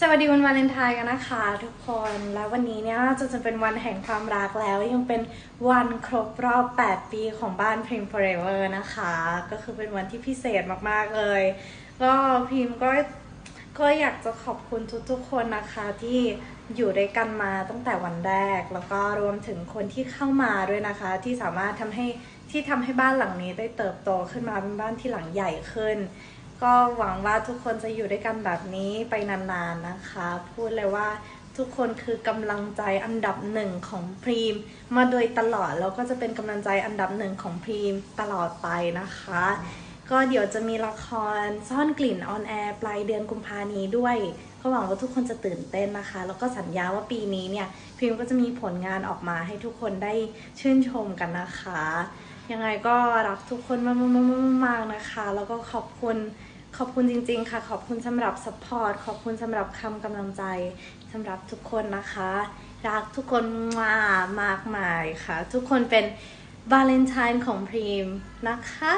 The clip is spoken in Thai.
สวัสดีวันวาเลนไทน์กันนะคะ ทุกคนแล้ววันนี้เนี่ยจะจะเป็นวันแห่งความรักแล้วยังเป็นวันครบรอบ 8 ปีของบ้าน Prim Forever นะคะ ก็คือเป็นวันที่พิเศษมากๆเลย ก็พิมก็ก็อยากจะขอบคุณทุกๆคนนะคะที่อยู่ด้วยกันมาตั้งแต่วันแรก แล้วก็รวมถึงคนที่เข้ามาด้วยนะคะ ที่สามารถทำให้ที่ทำให้บ้านหลังนี้ได้เติบโตขึ้นมาเป็นบ้านที่หลังใหญ่ขึ้น ก็หวังว่าทุกคนจะอยู่ด้วยกันแบบนี้ไปนานๆนะคะ พูดเลยว่าทุกคนคือกำลังใจอันดับหนึ่งของพรีม มาโดยตลอดแล้วก็จะเป็นกำลังใจอันดับหนึ่งของพรีมตลอดไปนะคะ ก็เดี๋ยวจะมีละครซ่อนกลิ่นออนแอร์ปลายเดือนกุมภานี้ด้วยก็หวังว่าทุกคนจะตื่นเต้นนะคะ แล้วก็สัญญาว่าปีนี้เนี่ยพรีมก็จะมีผลงานออกมาให้ทุกคนได้ชื่นชมกันนะคะ ยังไงก็รักทุกคนมากๆๆๆนะคะ แล้วก็ขอบคุณ ขอบคุณจริงๆค่ะ ขอบคุณสำหรับสปอร์ตขอบคุณสำหรับคำกำลังใจสำหรับทุกคนนะคะ รักทุกคนมากมากมายค่ะ ทุกคนเป็นวาเลนไทน์ของพรีมนะคะ